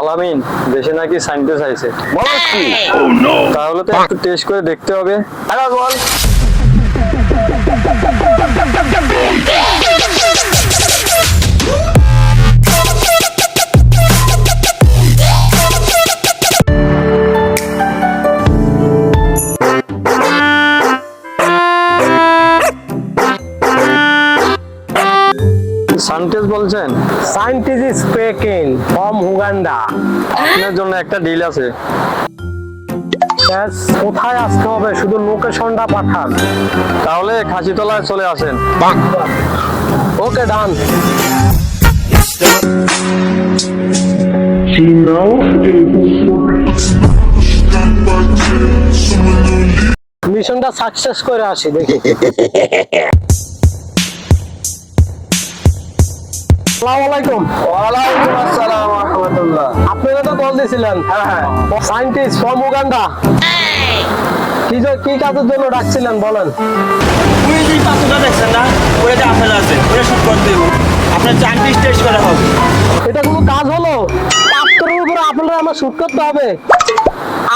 আলামিন দেশে নাকি সাইন্টিস্ট আইছে। বলস কি? তাহলে তো একটু টেস্ট করে দেখতে হবে। আরে বল। সাইন্টিস্ট বলছেন? সাইন্টিস্ট স্পেকিং ফ্রম উগান্ডা আপনার জন্য একটা ডিল আছে। কোথায় আসতে হবে? শুধু লোকেশনটা পাঠান। তাহলে খাসিতলায় চলে আসেন। ওকে ডান মিশনটা সাকসেস করে আসি দেখি। আসসালামু আলাইকুম। ওয়ালাইকুম আসসালাম রাহমাতুল্লাহ। আপনারা তো কল দিয়েছিলেন? হ্যাঁ হ্যাঁ। সাইন্টিস্ট ফ্রম উগান্ডা কি কি কাজের জন্য ডাকছিলেন বলেন। ওই যে পাথরটা দেখছেন না ওটা যে আপেল আছে ওটা শুট করতে দেবো। আপনার চারটি স্টেজ করা হবে। এটা কোনো কাজ হলো? পাত্রের উপরে আপনারা আমার শুট করতে হবে।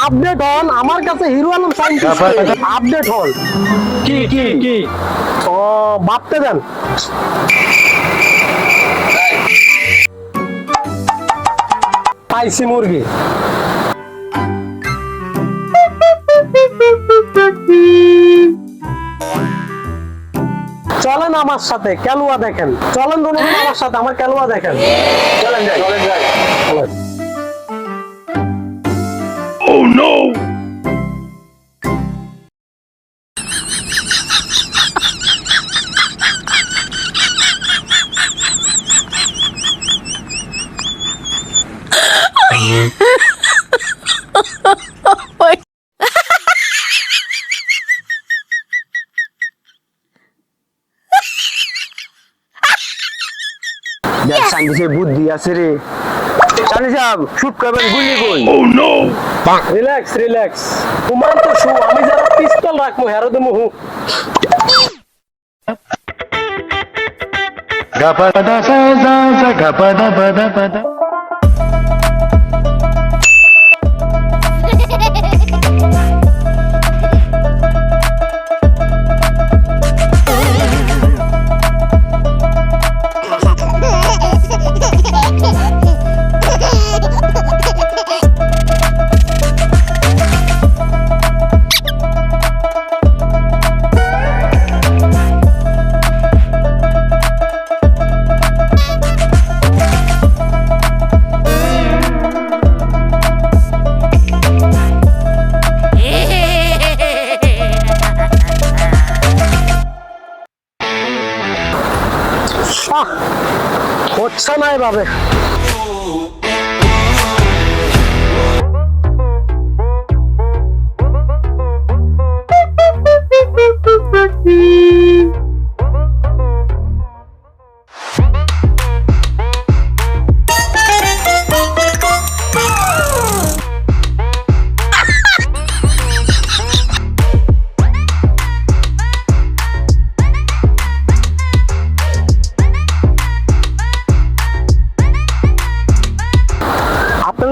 আপডেট হন আমার কাছে হিরো আলম সাইন্টিস্ট আপডেট হন কি? কি কি? ও ভাবতে দেন। পাইছি মুরগি। চলেন আমার সাথে কেলুয়া দেখেন। চলেন আমার সাথে আমার কেলুয়া দেখেন। চলেন যাই চলেন যাই। সাইন্টিস্টের বুদ্ধি আছে রে। সানি সাহেব শুট করবেন গুলি কই রিল্যাক্স রিল্যাক্স তোমার তো শু আমি যারা পিস্তল রাখব হেরো দেবো হু। আহ, হচ্ছে না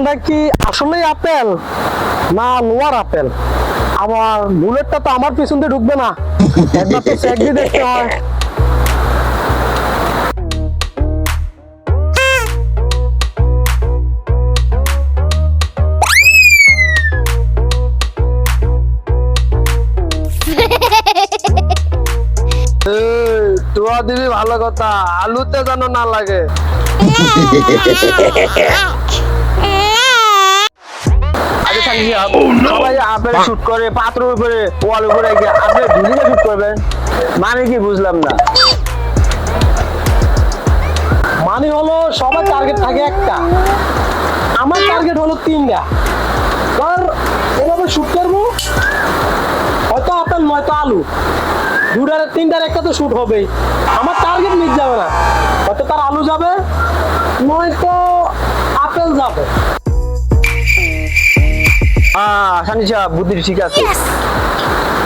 আপেলটা কি আসলেই আপেল? না লোয়ার আপেল। আমার বুলেটটা তো আমার পিছন দিয়ে ঢুকবে না। একবার তো চেক দিয়ে দেখতে হয়। তোয়া দিবি ভালো কথা। আলুতে যেন না লাগে। আরে সানি সবাই আপেল শুট করে পাত্রের উপরে ওয়াল উপরে গিয়ে আপনি ঝুলিয়ে শুট করবেন মানে কি বুঝলাম না। মানে হলো সবার টার্গেট থাকে একটা। আমার টার্গেট হলো তিনটা। ধর এভাবে শুট করব হয়তো আপেল নয়তো আলু। দুটার তিনটার একটা তো শুট হবেই। আমার টার্গেট মিস যাবে না। হয়তো তার আলু যাবে নয়তো আপেল যাবে। হ্যাঁ সানি সাহেব বুদ্ধি ঠিক আছে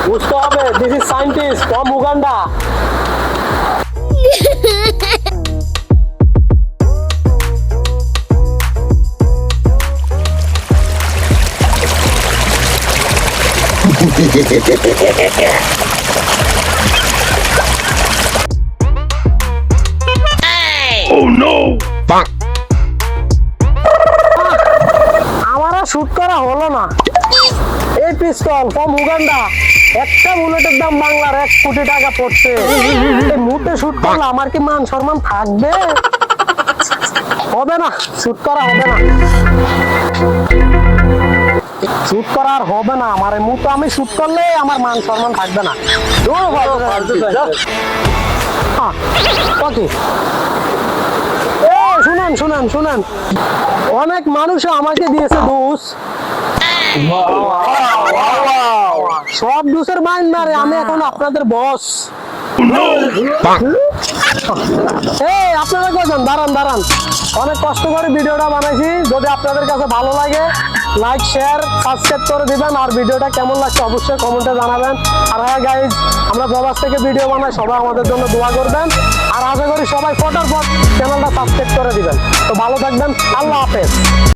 বুঝতে হবে this is scientist from Uganda shoot করা হলো না। এই পিস্তল কম উগান্ডা একটা বুলেটের দাম বাংলার এক কোটি টাকা পড়ছে। এই মুহূর্তে শুট করলে আমার কি মান সম্মান থাকবে? হবে না শুট করা হবে না। শুট করা আর হবে না আমার এই মুহূর্তে আমি শুট করলে আমার মান সম্মান থাকবে না? এ, শুনেন শুনেন। অনেক মানুষ আমাকে দিয়েছে দোষ। সব দোষের মাইন মারে আমি এখন আপনাদের বস আপনারা কজন? দাঁড়ান দাঁড়ান। অনেক কষ্ট করে ভিডিওটা বানাইছি। যদি আপনাদের কাছে ভালো লাগে লাইক শেয়ার সাবস্ক্রাইব করে দিবেন। আর ভিডিওটা কেমন লাগছে অবশ্যই কমেন্টে জানাবেন। আর হ্যাঁ গাইজ আমরা প্রবাস থেকে ভিডিও বানাই। সবাই আমাদের জন্য দোয়া করবেন। আর আশা করি সবাই ফটোর ফট চ্যানেলটা সাবস্ক্রাইব করে দিবেন। তো ভালো থাকবেন। আল্লাহ হাফেজ।